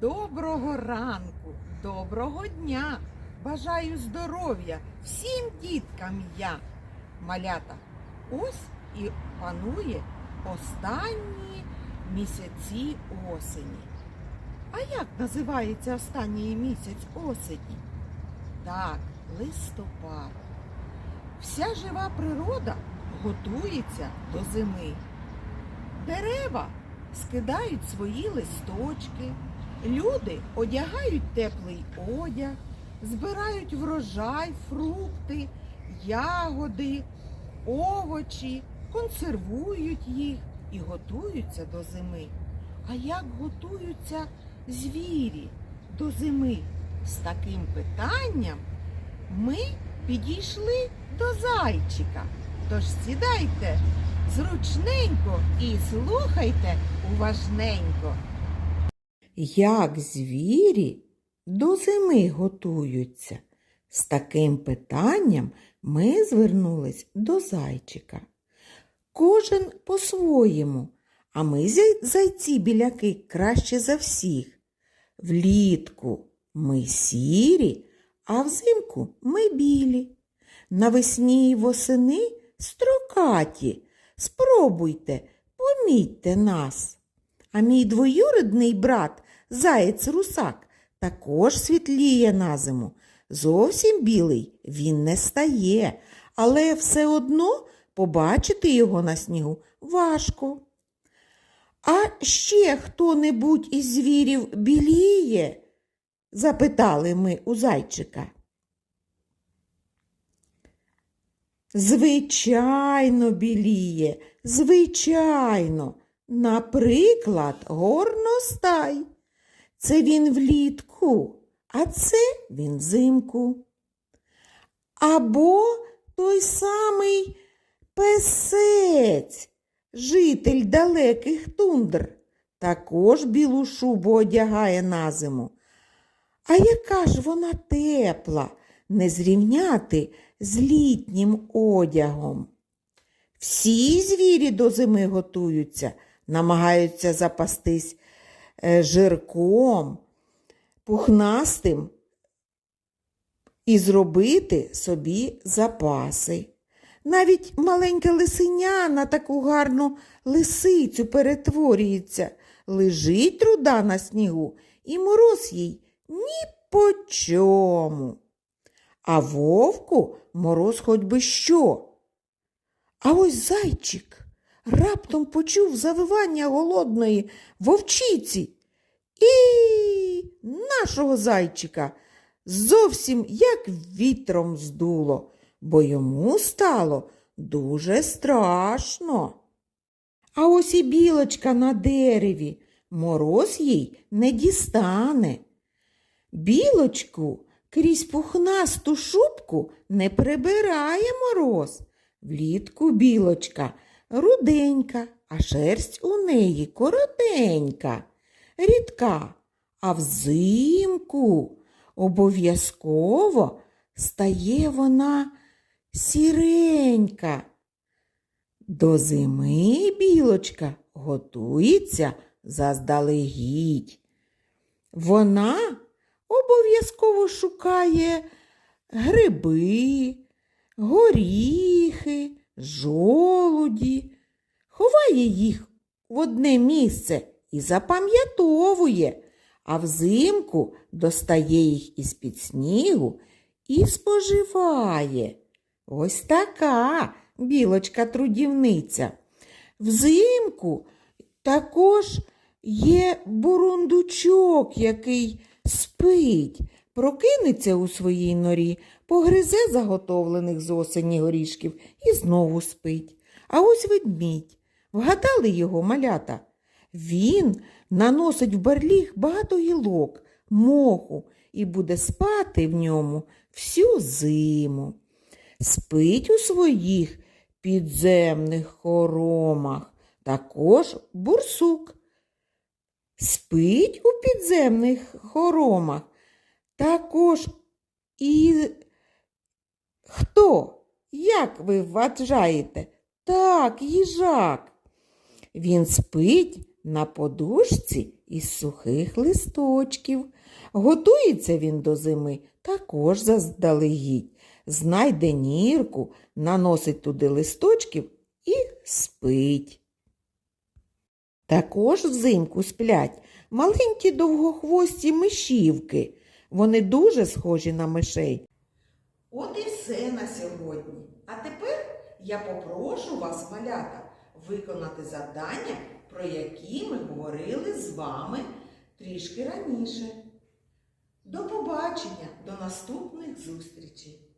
Доброго ранку, доброго дня! Бажаю здоров'я всім діткам я. Малята, ось і панує останні місяці осені. А як називається останній місяць осені? Так, листопад. Вся жива природа готується до зими. Дерева скидають свої листочки, люди одягають теплий одяг, збирають врожай, фрукти, ягоди, овочі, консервують їх і готуються до зими. А як готуються звірі до зими? З таким питанням ми підійшли до зайчика. Тож сідайте зручненько і слухайте уважненько. Як звірі до зими готуються? З таким питанням ми звернулись до зайчика. Кожен по-своєму, а ми зайці біляки краще за всіх. Влітку ми сірі, а взимку ми білі. Навесні й восени строкаті. Спробуйте, помітьте нас. А мій двоюрідний брат, заєць русак, також світліє на зиму. Зовсім білий він не стає, але все одно побачити його на снігу важко. А ще хто-небудь із звірів біліє? запитали ми у зайчика. Звичайно, біліє, звичайно. Наприклад, горностай. Це він влітку, а це він взимку. Або той самий песець, житель далеких тундр, також білу шубу одягає на зиму. А яка ж вона тепла, не зрівняти з літнім одягом. Всі звірі до зими готуються, намагаються запастись жирком, пухнастим і зробити собі запаси. Навіть маленьке лисеня на таку гарну лисицю перетворюється, лежить труда на снігу, і мороз їй ні по чому. А вовку мороз хоч би що. А ось зайчик раптом почув завивання голодної вовчиці і нашого зайчика зовсім як вітром здуло, бо йому стало дуже страшно. А ось і білочка на дереві, мороз їй не дістане. Білочку крізь пухнасту шубку не прибирає мороз. Влітку білочка руденька, а шерсть у неї коротенька, рідка, а взимку обов'язково стає вона сіренька. До зими білочка готується заздалегідь. Вона обов'язково шукає гриби, горіхи, жолуді, ховає їх в одне місце і запам'ятовує, а взимку достає їх із-під снігу і споживає. Ось така білочка-трудівниця. Взимку також є бурундучок, який спить, прокинеться у своїй норі, погризе заготовлених з осені горішків і знову спить. А ось ведмідь. Вгадали його малята? Він наносить в барліг багато гілок, моху і буде спати в ньому всю зиму. Спить у своїх підземних хоромах, також бурсук. Спить у підземних хоромах. Також і хто? Як ви вважаєте? Так, їжак. Він спить на подушці із сухих листочків. Готується він до зими також заздалегідь. Знайде нірку, наносить туди листочків і спить. Також взимку сплять маленькі довгохвості мишівки. Вони дуже схожі на мишей. От і все на сьогодні. А тепер я попрошу вас, малята, виконати завдання, про які ми говорили з вами трішки раніше. До побачення, до наступних зустрічей!